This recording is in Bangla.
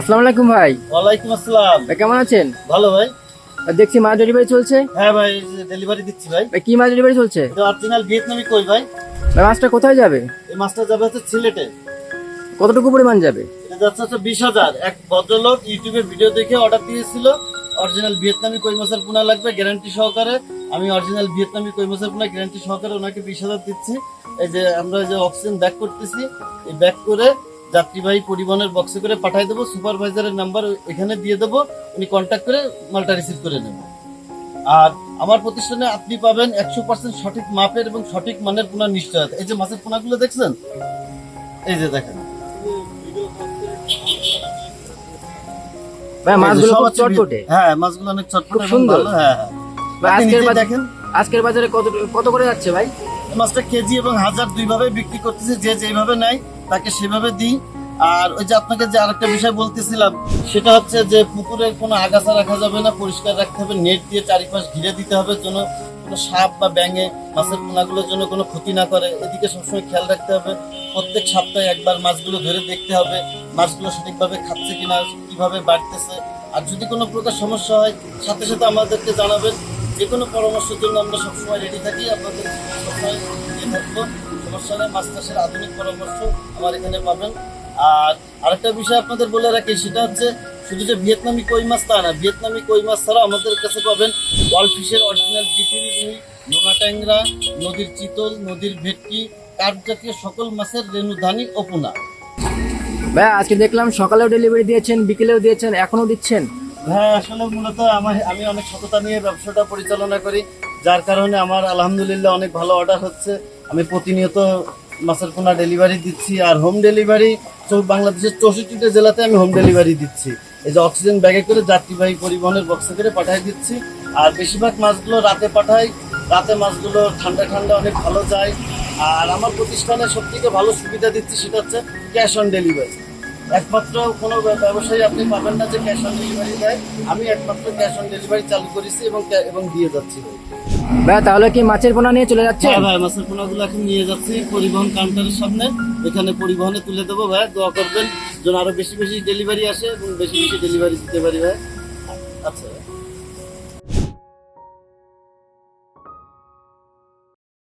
আসসালামু আলাইকুম ভাই। ওয়ালাইকুম আসসালাম। ভাই কেমন আছেন? ভালো ভাই। দেখছি মাছ ডেলিভারি চলছে। হ্যাঁ ভাই ডেলিভারি দিচ্ছি ভাই। ভাই কি মাছ ডেলিভারি চলছে? এটা অরিজিনাল ভিয়েতনামি কই ভাই? ভাই মাছটা কোথায় যাবে? এই মাছটা যাবে হচ্ছে সিলেটে। কতটুকু পরিমাণ যাবে? এটা যাচ্ছে হচ্ছে বিশ হাজার। এক ভদ্রলোক ইউটিউবে ভিডিও দেখে অর্ডার দিয়েছিল। অরিজিনাল ভিয়েতনামি কই মাছের পোনা লাগবে গ্যারান্টি সহকারে। আমি অরিজিনাল ভিয়েতনামি কই মাছের পোনা গ্যারান্টি সহকারে ওনাকে বিশ হাজার দিচ্ছি। এই যে আমরা যে অক্সিজেন ব্যাক করতেছি এই ব্যাক করে যাত্রীবাহী পরিবহনের বক্সে করে পাঠিয়ে দেবো সুপারভাইজারের নাম্বার এখানে দিয়ে দেবো উনি কন্ট্যাক্ট করে মালটা রিসিভ করে নেবেন আর আমার প্রতিষ্ঠানে আপনি পাবেন একশো পার্সেন্ট সঠিক মাপের এবং সঠিক মানের পোনার নিশ্চয়তা। এই যে মাছের পোনাগুলো দেখছেন? এই যে দেখেন। হ্যাঁ মাছগুলো অনেক চটপটে সুন্দর। হ্যাঁ হ্যাঁ। দেখেন। আজকের বাজারে কত কত করে যাচ্ছে ভাই? মাছটা কেজি এবং হাজার দুই ভাবে বিক্রি করতেছে যে যেভাবে নেয় তাকে সেভাবে দিই। আর ওই যে আপনাকে যে আরেকটা বিষয় বলতেছিলাম, সেটা হচ্ছে যে পুকুরের কোনো আগাছা রাখা যাবে না, পরিষ্কার রাখতে হবে, নেট দিয়ে চারিপাশ ঘিরে দিতে হবে যেন কোনো সাপ বা ব্যাঙে মাছের পোনাগুলোর জন্য কোনো ক্ষতি না করে। এদিকে সবসময় খেয়াল রাখতে হবে, প্রত্যেক সপ্তাহে একবার মাছগুলো ধরে দেখতে হবে, মাছগুলো সঠিকভাবে খাচ্ছে কিনা, কীভাবে বাড়তেছে। আর যদি কোনো প্রকার সমস্যা হয়, সাথে সাথে আমাদেরকে জানাবেন। যে কোনো পরামর্শের জন্য আমরা সবসময় রেডি থাকি। আপনাদের সবসময় থাকব সমস্যা নেই মাছ চাষের আধুনিক পরামর্শ আমার এখানে পাবেন। আর আরেকটা বিষয় আপনাদের বলে রাখি, সেটা হচ্ছে শুধু যে ভিয়েতনামি কই মাছ তা না, ভিয়েতনামি কই মাছ ছাড়া আমাদের কাছে পাবেন ওয়ার্ল্ড ফিশের অরিজিনাল জিটিভি রুই নোনা ট্যাংরা, নদীর চিতল, নদীর ভেটকি, কাঠ জাতীয় সকল মাছের রেণুধানী অপুনা ভাই, আজকে দেখলাম সকালেও ডেলিভারি দিয়েছেন, বিকেলেও দিয়েছেন, এখনও দিচ্ছেন। হ্যাঁ আসলে মূলত আমার, আমি অনেক সততা নিয়ে ব্যবসাটা পরিচালনা করি, যার কারণে আমার আলহামদুলিল্লাহ অনেক ভালো অর্ডার হচ্ছে। আমি প্রতিনিয়ত মাছের পোনা ডেলিভারি দিচ্ছি, আর হোম ডেলিভারি বাংলাদেশের চৌষট্টিটা জেলাতে আমি হোম ডেলিভারি দিচ্ছি। এই যে অক্সিজেন ব্যাগে করে যাত্রীবাহী পরিবহনের বক্সে করে পাঠিয়ে দিচ্ছি, আর বেশিরভাগ মাছগুলো রাতে পাঠাই। রাতে মাছগুলো ঠান্ডা ঠান্ডা অনেক ভালো যায়, আর আমার প্রতিষ্ঠানে সব থেকে ভালো সুবিধা দিচ্ছি সেটা হচ্ছে ক্যাশ অন ডেলিভারি একমাত্র কোনো ব্যবসায়ী আপনি পাবেন না যে ক্যাশ অন ডেলিভারি দেয়। আমি একমাত্র ক্যাশ অন ডেলিভারি চালু করেছি এবং এবং দিয়ে যাচ্ছি। ভাই তাহলে কি মাছের পোনা নিয়ে চলে যাচ্ছে হ্যাঁ ভাই মাছের পোনাগুলো এখন নিয়ে যাচ্ছি পরিবহন কাউন্টারের সামনে। এখানে পরিবহনে তুলে দেবো ভাই দোয়া করবেন যেন আরও বেশি বেশি ডেলিভারি আসে এবং বেশি বেশি ডেলিভারি দিতে পারি ভাই। আচ্ছা।